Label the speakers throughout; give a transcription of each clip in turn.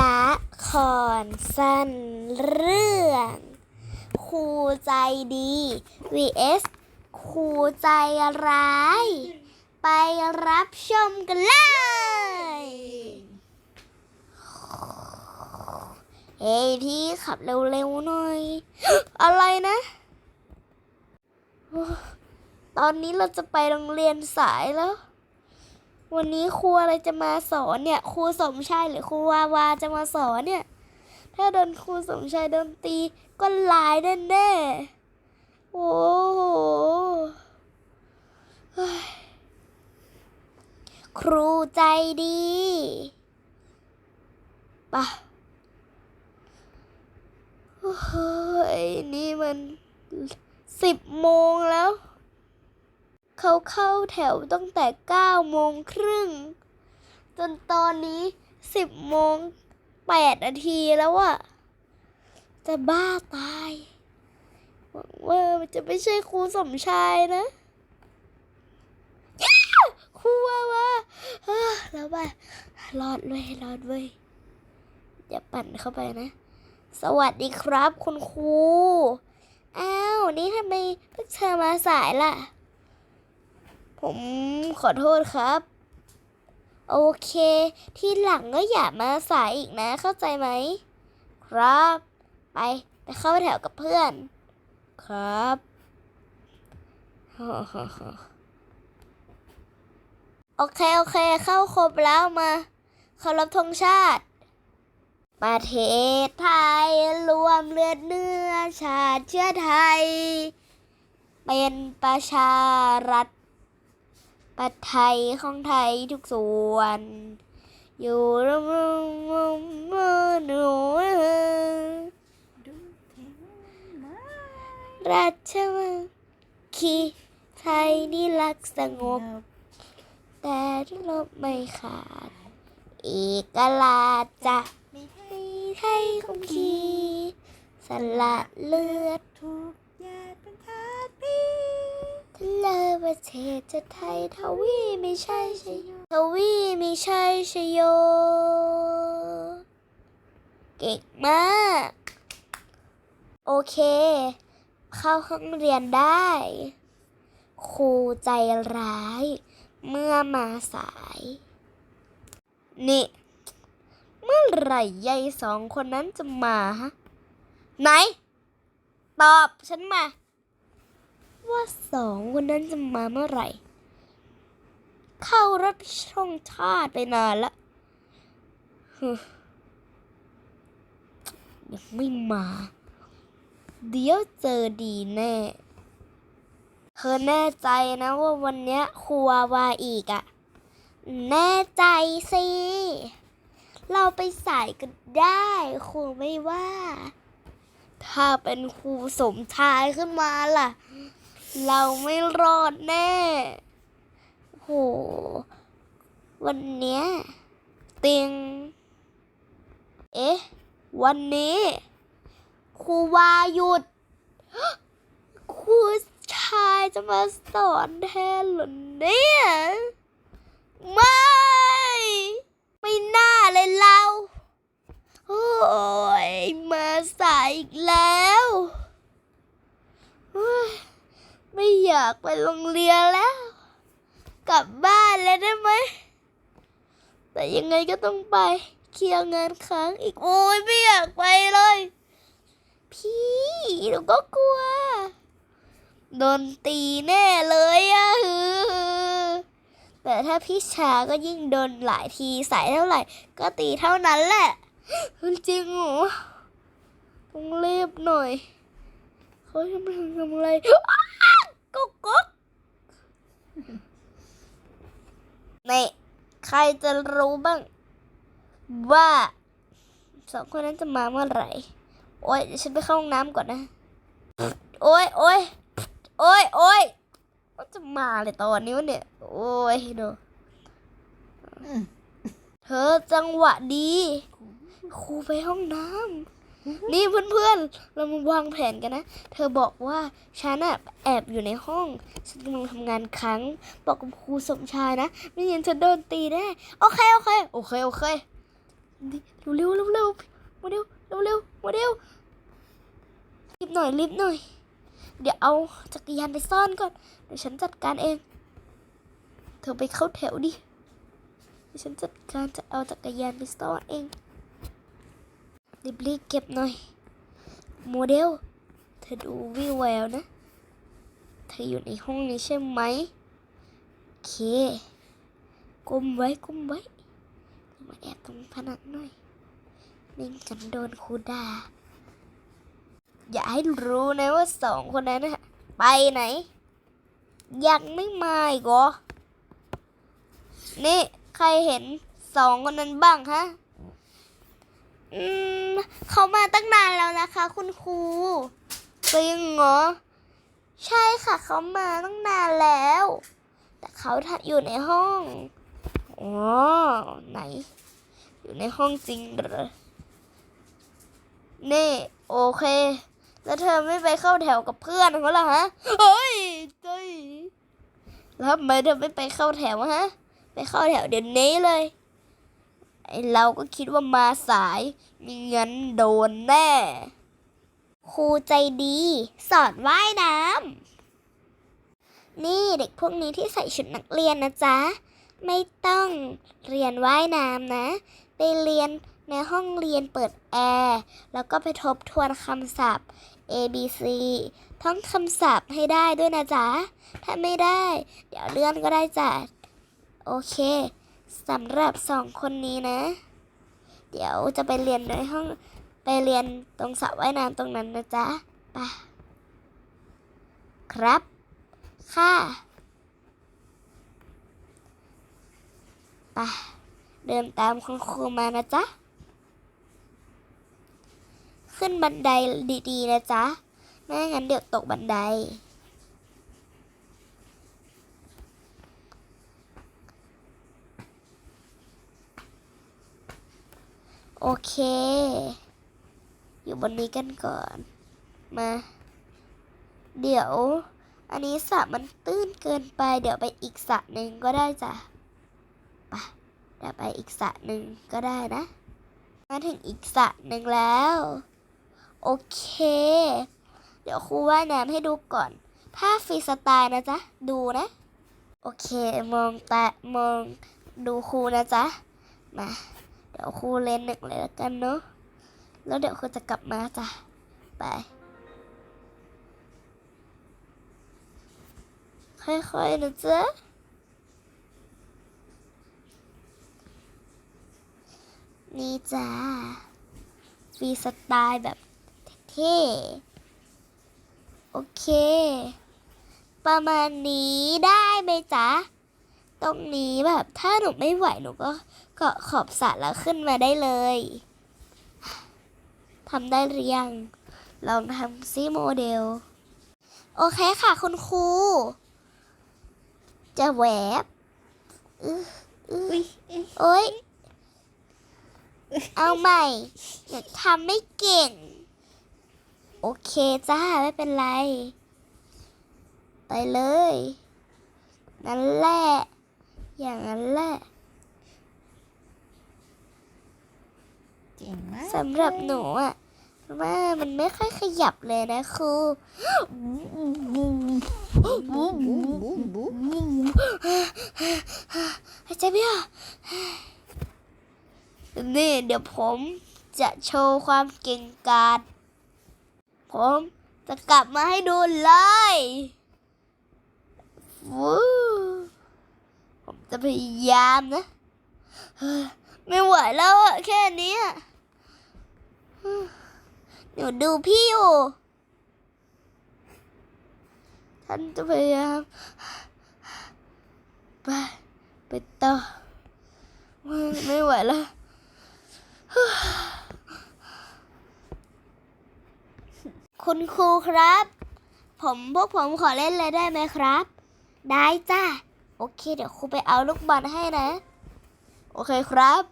Speaker 1: ละครสั้นเรื่องครูใจดี vs ครูใจร้าย ไปรับชมกันเลย เฮ้ยพี่ขับเร็วๆหน่อย อะไรนะ ตอนนี้เราจะไปโรงเรียนสายแล้ว วันนี้ครูอะไรจะมาสอนเนี่ยครูสมชายหรือครูวาวาจะมาสอนเนี่ย ถ้าโดนครูสมชายโดนตีก็ลายแน่ๆโอ้โหครูใจดีปะโอ้ยนี่มันสิบโมงแล้ว เขาเข้าแถวตั้งแต่เก้าโมงครึ่ง จนตอนนี้สิบโมงแปดนาทีแล้วอะจะบ้าตายหวังว่ามันจะไม่ใช่ครูสมชายนะครูว่าว่าแล้วว่ารอดเว้ยรอดเว้ยอย่าปั่นเข้าไปนะ สวัสดีครับคุณครู อ้าว นี่ทำไมพวกเธอมาสายล่ะ ผมขอโทษครับ โอเค ที่หลังก็อย่ามาสายอีกนะเข้าใจไหม ครับ ไปไปเข้าแถวกับเพื่อน ครับโอเค โอเค เข้าครบแล้วมาเคารพธงชาติ ประเทศไทยรวมเลือดเนื้อชาติเชื้อไทย เป็นประชารัฐ ประไทยของไทยทุกส่วน อยู่ร่มร่มร่มมือหนูราชมังคีไทยนี่รักสงบ แต่ทุลบไม่ขาดเอกราชจะไม่ให้ไทยคงคีสละเลือด
Speaker 2: ถูกแยกเป็นธาตุพี่
Speaker 1: เลประเทศจะไทยทวีไม่ใช่ชยโยทวีไม่ใช่ชยโย เก่งมาก โอเค เข้าห้องเรียนได้ ครูใจร้าย เมื่อมาสาย นี่ เมื่อไหร่ยายสองคนนั้นจะมาฮะ ไหน ตอบฉันมา ว่าสองคนนั้นจะมาเมื่อไหร่ เข้ารับช่องชาติไปนานละยังไม่มา เดี๋ยวเจอดีแน่ เธอแน่ใจนะว่าวันนี้ครูวาวาอีกอะแน่ใจสิ เราไปสายก็ได้ครูไม่ว่า ถ้าเป็นครูสมชายขึ้นมาล่ะ เราไม่รอดแน่ โห วันเนี้ยติง เอ๊ะ วันนี้ครูวาหยุดครูชายจะมาสอนแทนหรอเนี่ย ไม่ ไม่น่าเลยเรา โอ้ย มาสายอีกแล้ว ไม่อยากไปโรงเรียนแล้ว กลับบ้านเลยได้ไหม แต่ยังไงก็ต้องไป เคลียร์งานค้างอีก โอ้ยไม่อยากไปเลย พี่หนูก็กลัว โดนตีแน่เลยอะฮือแต่ถ้าพี่ชาก็ยิ่งโดนหลายทีสายเท่าไหร่ ก็ตีเท่านั้นแหละจริงเหรอต้องรีบหน่อยเขาจะมาทำอะไร อ้าวกุ๊กกุ๊กนี่ใครจะรู้บ้าง ว่าสองคนนั้นจะมาเมื่อไหร่ โอ๊ยเดี๋ยวฉันไปเข้าห้องน้ำก่อนนะ โอ๊ยโอ๊ยโอ๊ยโอ๊ยว่าจะมาเลยตอนนี้วะเนี่ย โอ๊ยดูเธอจังหวะดี ครูไปห้องน้ำ นี่เพื่อนๆ เรามาวางแผนกันนะ เธอบอกว่าฉันอะแอบอยู่ในห้อง ฉันกำลังทำงานครั้งบอกกับครูสมชายนะ ไม่งั้นฉันโดนตีแน่ โอเคโอเค โอเคโอเคเร็วเร็วเร็วๆโมเดลเร็วเร็วๆโมเดลรีบหน่อยรีบหน่อย เดี๋ยวเอาจักรยานไปซ่อนก่อน เดี๋ยวฉันจัดการเอง เธอไปเข้าแถวดิ เดี๋ยวฉันจัดการจะเอาจักรยานไปซ่อนเอง รีบรีบเก็บหน่อย โมเดล เธอดูวิวแววนะ เธออยู่ในห้องนี้ใช่ไหมโอเค ก้มไว้ก้มไว้ มาแอบตรงผนังหน่อยไม่งั้นโดนครูด่า อย่าให้รู้นะว่าสองคนนั้นนะไปไหน ยังไม่มาอีกเหรอ นี่ ใครเห็นสองคนนั้นบ้างฮะ เขามาตั้งนานแล้วนะคะ คุณครูจริงเหรอ ใช่ค่ะเขามาตั้งนานแล้ว แต่เขาอยู่ในห้องอ๋อไหน อยู่ในห้องจริงเหรอนี่โอเค แล้วเธอไม่ไปเข้าแถวกับเพื่อนเขาล่ะฮะเฮ้ยเจ้ยแล้วทำไมเธอไม่ไปเข้าแถวฮะ ไปเข้าแถวเดี๋ยวนี้เลย ไอเราก็คิดว่ามาสายมีเงั้นโดนแน่ ครูใจดี สอนว่ายน้ำ นี่เด็กพวกนี้ที่ใส่ชุดนักเรียนนะจ๊ะ ไม่ต้องเรียนว่ายน้ำนะ ไปเรียนในห้องเรียนเปิดแอร์ แล้วก็ไปทบทวนคำศัพท์ A B C ท่องคำศัพท์ให้ได้ด้วยนะจ๊ะ ถ้าไม่ได้ เดี๋ยวเลื่อนก็ได้จ้ะ โอเค สำหรับสองคนนี้นะ เดี๋ยวจะไปเรียนในห้องไปเรียนตรงสระว่ายน้ำตรงนั้นนะจ๊ะไปครับ ค่ะไปเดินตามคุณครูมานะจ๊ะ ขึ้นบันไดดีๆนะจ๊ะ ไม่งั้นเดี๋ยวตกบันได โอเค อยู่บนนี้กันก่อน มา เดี๋ยว อันนี้สระมันตื้นเกินไป เดี๋ยวไปอีกสระหนึ่งก็ได้จ้ะไปเดี๋ยวไปอีกสระหนึ่งก็ได้นะ มาถึงอีกสระหนึ่งแล้ว โอเค เดี๋ยวครูว่ายน้ำให้ดูก่อนถ้าฟรีสไตล์นะจ๊ะ ดูนะ โอเค มองตามองดูครูนะจ๊ะ มา เดี๋ยวครูเล่นหนึ่งเลยละกันเนาะแล้วเดี๋ยวครูจะกลับมาจ้ะไปค่อยๆนะจ๊ะนี่จ้าฟรีสไตล์แบบเท่ๆโอเค ประมาณนี้ได้ไหมจ๊ะ ตรงนี้แบบถ้าหนูไม่ไหวหนูก็เกาะขอบสระแล้วขึ้นมาได้เลยทำได้หรือยัง ลองทำซิโมเดล โอเคค่ะคุณครู จะแวบอื้ออื้อ
Speaker 2: ยเอ๊ะ
Speaker 1: โอ๊ยเอาใหม่ทำไม่เก่ง โอเคจ้า ไม่เป็นไร ไปเลย นั่นแหละ อย่างนั้นแหละ
Speaker 2: เก่งมาก
Speaker 1: สำหรับหนูอะว่ามันไม่ค่อยขยับเลยนะครู
Speaker 2: บูมบูมบูมบูม
Speaker 1: หายใจไม่ออกนี่เดี๋ยวผมจะโชว์ความเก่งกาจผมจะกลับมาให้ดูเลยวู้ผม จะพยายามนะไม่ไหวแล้วอะแค่นี้ยเดี๋ยวดูพี่อยู่ฉันจะพยายามไปไปต่อไม่ไม่ไหวแล้วคุณครูครับ ผมพวกผมขอเล่นเลยได้ไหมครับ ได้จ้า โอเค เดี๋ยวครูไปเอาลูกบอลให้นะ โอเคครับ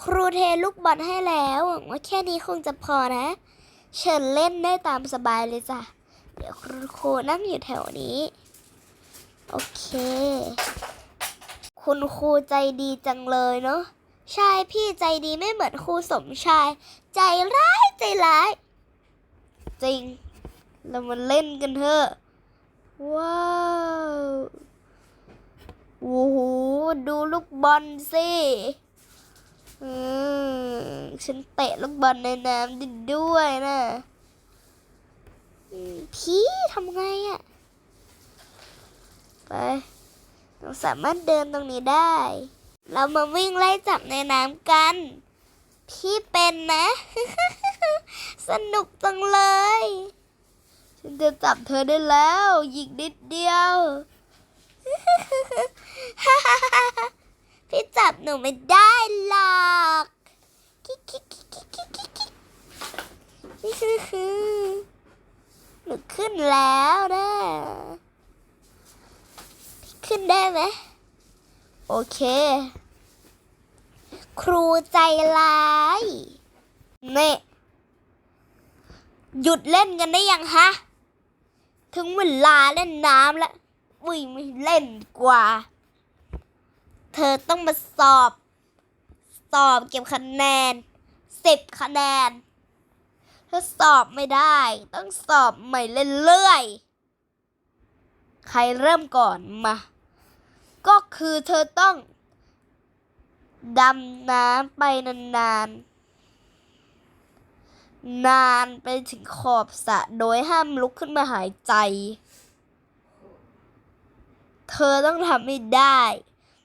Speaker 1: ครูเทลูกบอลให้แล้วหวังว่าแค่นี้คงจะพอนะ เชิญเล่นได้ตามสบายเลยจ้ะ เดี๋ยวครูครูนั่งอยู่แถวนี้ โอเค คุณครูใจดีจังเลยเนาะใช่พี่ใจดีไม่เหมือนครูสมชาย ใจร้ายใจร้าย จริง เรามาเล่นกันเถอะ ว้าวโอ้โหดูลูกบอลสิอืมฉันเตะลูกบอลในน้ำด้ด้วยนะพี่ทำไงอะไปเราสามารถเดินตรงนี้ได้ เรามาวิ่งไล่จับในน้ำกัน พี่เป็นนะ สนุกจังเลย ฉันจะจับเธอได้แล้วยิงนิดเดียว พี่จับหนูไม่ได้หรอกกิ๊กกิ๊กกิ๊กกิ๊กกิ๊กกิ๊กหนูขึ้นแล้วนะพี่ขึ้นได้ไหมโอเค ครูใจร้ายเน่หยุดเล่นกันได้ยังฮะ ถึงเวลาเล่นน้ำแล้วอุ้ยไม่เล่นกว่า เธอต้องมาสอบ สอบเก็บคะแนนสิบคะแนน ถ้าสอบไม่ได้ ต้องสอบใหม่เรื่อยๆ ใครเริ่มก่อนมา ก็คือเธอต้องดำน้ำไปนานๆ นานไปถึงขอบสระโดยห้ามลุกขึ้นมาหายใจ เธอต้องทำให้ได้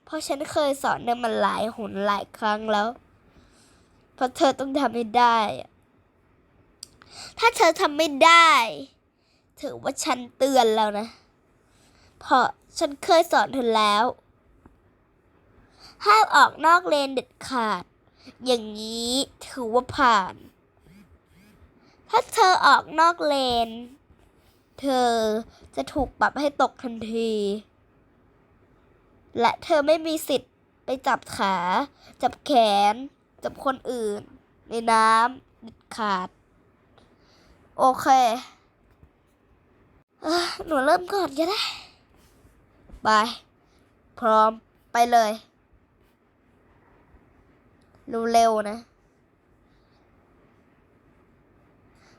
Speaker 1: เพราะฉันเคยสอนเธอมาหลายหนหลายครั้งแล้ว เพราะเธอต้องทำให้ได้ ถ้าเธอทำไม่ได้ถือว่าฉันเตือนแล้วนะ เพราะฉันเคยสอนเธอแล้ว ห้ามออกนอกเลนเด็ดขาด อย่างนี้ถือว่าผ่าน ถ้าเธอออกนอกเลน เธอจะถูกปรับให้ตกทันที และเธอไม่มีสิทธิ์ไปจับขา จับแขน จับคนอื่น ในน้ำเด็ดขาด โอเคเออหนูเริ่มก่อนก็ได้ไปพร้อมไปเลย เร็วๆนะ โอ้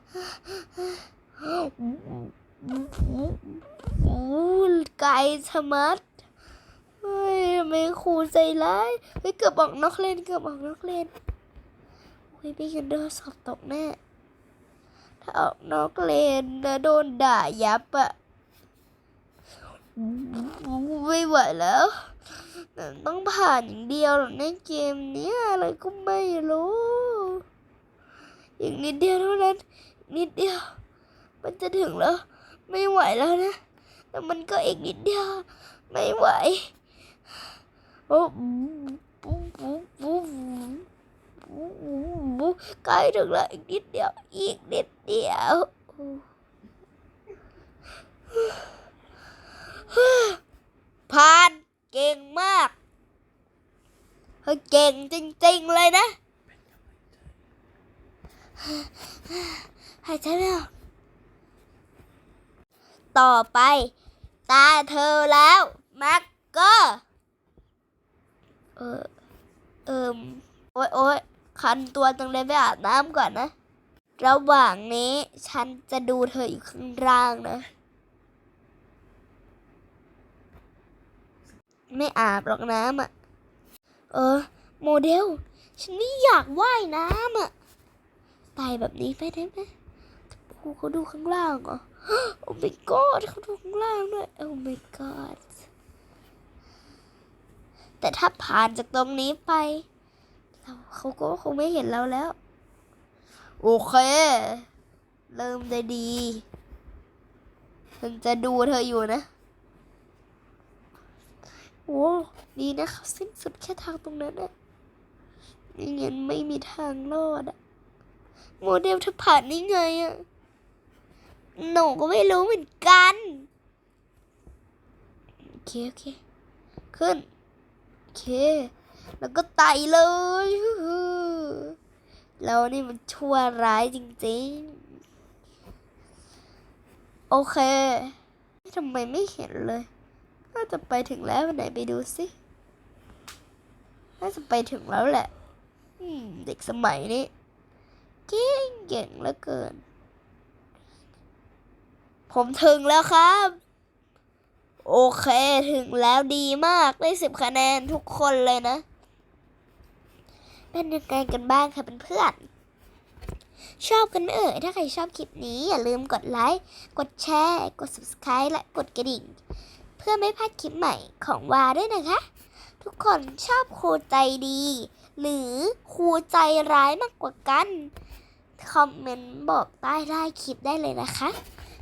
Speaker 1: ไกลชะมัดเฮ้ยทำไมครูใจร้ายเฮ้ยเกือบออกนอกเลนเกือบออกนอกเลนเฮ้ยพี่กันเดอร์สอบตกแน่ถ้าออกนอกเลนนะโดนด่ายับอะไม่ไหวแล้ว ต้องผ่านอย่างเดียวในเกมนี้อะไรก็ไม่รู้อีกนิดเดียวเท่านั้น นิดเดียว มันจะถึงแล้ว ไม่ไหวแล้วนะ แต่มันก็อีกนิดเดียว ไม่ไหว โอ้ใกล้ถึงแล้วอีกนิดเดียว อีกนิดเดียวผ่านเก่งมากเฮ้ยเก่งจริง ๆ เลยนะ หายใจไม่ออกต่อไป ตาเธอแล้ว มักเกอร์เออเอิมโอ๊ยโอ๊ยคันตัวจังเลยไปอาบน้ำก่อนนะ ระหว่างนี้ฉันจะดูเธออยู่ข้างล่างนะ ไม่อาบหรอกน้ำอะ เออ โมเดล ฉันไม่อยากว่ายน้ำอะ ตายแบบนี้ไปได้ไหม ครูเขาดูข้างล่างเหรอโอ้ my god เขาดูข้างล่างด้วยโอ้ my god แต่ถ้าผ่านจากตรงนี้ไปเราเขาก็คงไม่เห็นเราแล้ว โอเค เริ่มได้ดีฉันจะดูเธออยู่นะโอ้ดีนะเขาสิ้นสุดแค่ทางตรงนั้นอะไม่งั้นไม่มีทางรอดอะโมเดลเธอผ่านได้ไงอะ หนูก็ไม่รู้เหมือนกัน โอเค โอเค ขึ้น โอเค แล้วก็ไต่เลยเรานี่มันชั่วร้ายจริงๆ โอเคทำไมไม่เห็นเลย น่าจะไปถึงแล้วไหนไปดูสิน่าจะไปถึงแล้วแหละเด็กสมัยนี้เก่งเก่งเหลือเกิน ผมถึงแล้วครับ โอเคถึงแล้วดีมากได้สิบคะแนนทุกคนเลยนะ เป็นยังไงกันบ้างคะเพื่อนๆชอบกันไหมเอ่ย ถ้าใครชอบคลิปนี้อย่าลืมกดไลค์ กดแชร์ กด subscribe และกดกระดิ่ง เพื่อไม่พลาดคลิปใหม่ของวาด้วยนะคะ ทุกคนชอบครูใจดี หรือครูใจร้ายมากกว่ากัน คอมเมนต์บอกใต้ได้คลิปได้เลยนะคะ